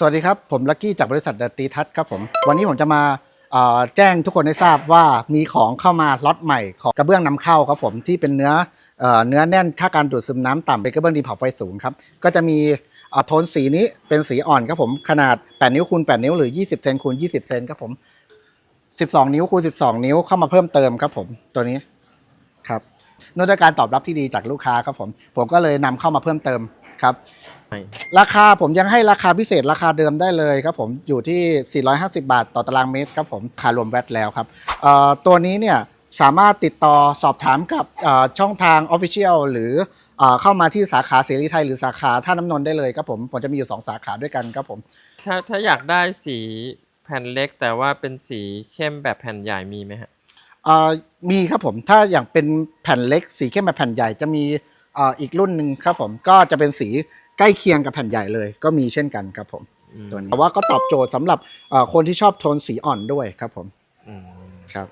สวัสดีครับ ผมลักกี้จากบริษัทเดอะตีทัศครับผม วันนี้ผมจะมาแจ้งทุกคนให้ทราบว่ามีของเข้ามาล็อตใหม่ของกระเบื้องนำเข้าครับผมที่เป็นเนื้อเอเนื้อแน่นค่าการดูดซึมน้ำต่ำเป็นกระเบื้องดินเผาไฟสูงครับก็จะมีโทนสีนี้เป็นสีอ่อนครับผมขนาด 8 นิ้วคูณ 8 นิ้วหรือ 20 เซนคูณ 20 เซนครับผม 12 นิ้วคูณ 12 นิ้วเข้ามาเพิ่มเติมครับผมตัวนี้ครับเนื่องด้วยการตอบรับที่ดีจากลูกค้าครับผมผมก็เลยนำเข้ามาเพิ่มเติมครับ ใช่ราคาผมยังให้ราคาพิเศษราคาเดิมได้เลยครับผมอยู่ที่ 450 บาทต่อตารางเมตรครับผมค่ารวมแวตแล้วครับเอ่อตัวนี้เนี่ยสามารถติดต่อสอบถามกับเอ่อช่องทาง Official หรือเอ่อเข้ามาที่สาขาเสรีไทยหรือสาขาท่าน้ำนนท์ได้เลยครับผมผมจะมีอยู่ 2 สาขาด้วยกันครับผม ถ้าถ้าอยากได้สีแผ่นเล็ก แต่ว่าเป็นสีเข้มแบบแผ่นใหญ่มีไหมฮะ เอ่อมีครับผมถ้าอย่างเป็นแผ่นเล็กสีเข้มแบบแผ่นใหญ่จะมีเอ่ออีกรุ่นหนึ่งครับผมก็จะเป็นสี ใกล้เคียงกับแผ่นใหญ่เลยก็มีเช่นกันครับผมอืมตัวนี้แต่ว่าก็ตอบโจทย์สำหรับเอ่อคนที่ชอบโทนสีอ่อนด้วยครับผมอืม ครับ